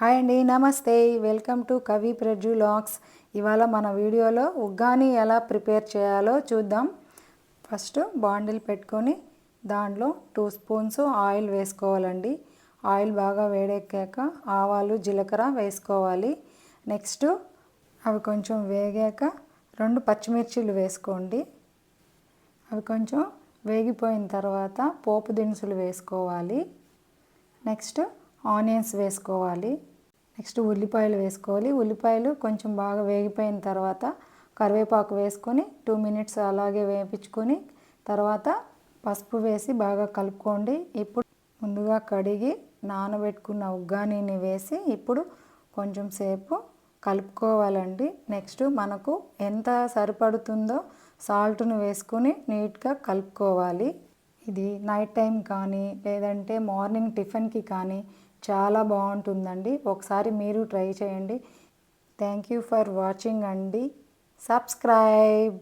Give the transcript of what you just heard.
Hi అండి నమస్తే. Welcome to కవి ప్రజు లాక్స్. ఇవాళ మన వీడియోలో ఉగ్గాని ఎలా ప్రిపేర్ చేయాలో చూద్దాం. ఫస్ట్ బాండిల్ పెట్టుకొని దాంట్లో టూ స్పూన్స్ ఆయిల్ వేసుకోవాలండి. ఆయిల్ బాగా వేడెక్కాక ఆవాలు జీలకర్ర వేసుకోవాలి. నెక్స్ట్ అవి కొంచెం వేగాక రెండు పచ్చిమిర్చిలు వేసుకోండి. అవి కొంచెం వేగిపోయిన తర్వాత పోపు దినుసులు వేసుకోవాలి. నెక్స్ట్ ఆనియన్స్ వేసుకోవాలి. నెక్స్ట్ ఉల్లిపాయలు వేసుకోవాలి. ఉల్లిపాయలు కొంచెం బాగా వేగిపోయిన తర్వాత కరివేపాకు వేసుకొని టూ మినిట్స్ అలాగే వేయించుకొని తర్వాత పసుపు వేసి బాగా కలుపుకోండి. ఇప్పుడు ముందుగా కడిగి నానబెట్టుకున్న ఉగ్గానీని వేసి ఇప్పుడు కొంచెం సేపు కలుపుకోవాలండి. నెక్స్ట్ మనకు ఎంత సరిపడుతుందో సాల్ట్ను వేసుకొని నీట్గా కలుపుకోవాలి. ఇది నైట్ టైం కానీ లేదంటే మార్నింగ్ టిఫిన్కి కానీ చాలా బాగుంటుందండి. ఒకసారి మీరు ట్రై చేయండి. థ్యాంక్ యూ ఫర్ వాచింగ్ అండి. సబ్స్క్రైబ్.